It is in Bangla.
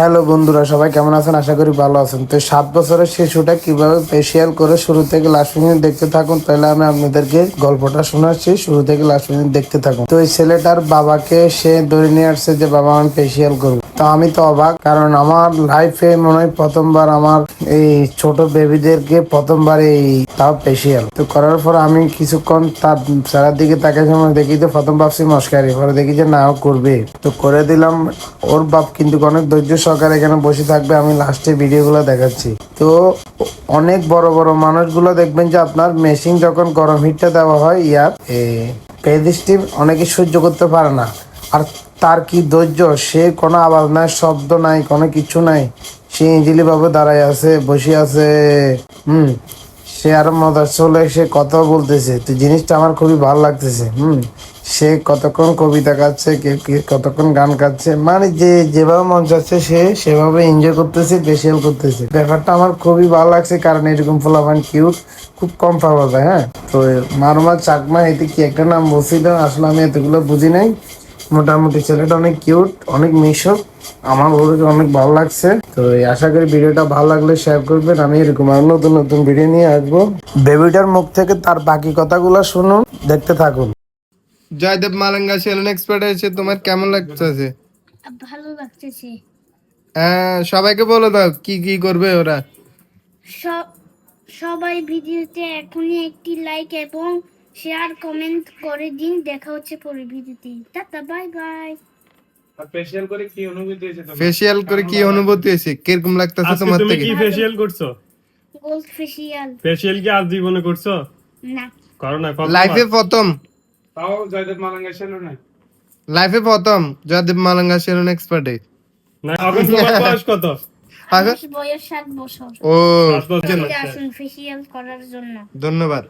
হ্যালো বন্ধুরা, সবাই কেমন আছেন? আশা করি ভালো আছেন। তো সাত বছরের শিশুটা কীভাবে ফেসিয়াল করে শুরু থেকে লাস্ট পর্যন্ত দেখতে থাকুন, তাহলে আমি আপনাদেরকে গল্পটা শোনাচ্ছি। শুরু থেকে লাস্ট পর্যন্ত দেখতে থাকুন। তো এই ছেলেটার বাবাকে সে ধরে নিয়ে আসছে যে, বাবা, আমি ফেসিয়াল করব। তো আমি তো অবাক, কারণ আমার লাইফে মনে হয় প্রথমবার আমার এই ছোট বেবিদেরকে প্রথমবার এই তাও ফেসিয়াল তো করার পর আমি কিছুক্ষণ তার সারার দিকে তাকে সময় দেখি তো প্রথম ভাবছি মস্কারি, পরে দেখি যে, না, ও করবে। তো করে দিলাম। ওর বাপ কিন্তু অনেক ধৈর্য সহকারে এখানে বসে থাকবে, আমি লাস্টে ভিডিওগুলো দেখাচ্ছি। তো অনেক বড় বড় মানুষগুলো দেখবেন যে আপনার মেশিন যখন গরম হিটটা দেওয়া হয় ইয়ার পেদিসটি অনেকে সহ্য করতে পারে না। আর তার কি ধৈর্য? সে কোনো আওয়াজ নাই, শব্দ নাই, কোনো কিছু নাই। সে ইঞ্জিলি ভাবে দাঁড়ায় আছে, বসে আছে, হুম। সে আরও মজা চলে সে কথা বলতেছে। তো জিনিসটা আমার খুবই ভালো লাগতেছে, হুম। সে কতক্ষণ কবিতা গাচ্ছে কতক্ষণ গান গাচ্ছে মানে যে, যেভাবে মন চাচ্ছে সে সেভাবে এনজয় করতেছে ফেসিয়াল করতেছে। ব্যাপারটা আমার খুবই ভালো লাগছে, কারণ এরকম ফলাফান কিউট খুব কম পাওয়া যায় হ্যাঁ। তো মারমা চাকমা, এতে কি একটা নাম বলছিল? আসলে আমি এতগুলো বুঝি নাই। মোটামুটি ছেলেটা অনেক কিউট অনেক মিশক আমার ওদেরকে অনেক ভালো লাগছে। তো এই আশা করি ভিডিওটা ভালো লাগলে শেয়ার করবেন। আমি এরকম আরও নতুন নতুন ভিডিও নিয়ে আসব। বেবিটার মুখ থেকে তার বাকি কথাগুলো শুনুন দেখতে থাকুন। জয়দেব মালাঙ্গা সেলুন এক্সপার্ট এসে তোমার কেমন লাগতেছে? ভালো লাগতেছে। হ্যাঁ সবাইকে বলে দাও কি কি করবে ওরা? সব সবাই ভিডিওতে এখনই একটি লাইক এবং শেয়ার কমেন্ট করে দিন। দেখা হচ্ছে পরের ভিডিওতে। টাটা বাই বাই ফেশিয়াল করে কি অনুভূতি হয়েছে তোমার? ফেসিয়াল করে কি অনুভূতি হয়েছে? কীরকম লাগতেছে তোমার তুমি কি ফেশিয়াল করছ? গোল্ড ফেসিয়াল ফেশিয়াল কি আজ জীবনে করছ? না। করো না লাইফে প্রথম। তাও জয়দেব মালাঙ্গা সেলুনে লাইফে প্রথম। জয়দেব মালাঙ্গা সেলুন এক্সপার্টে না এখন তোমার বয়স কত? আগে? বয়স সাত বছর। ও। ফেসিয়াল করার জন্য। ধন্যবাদ।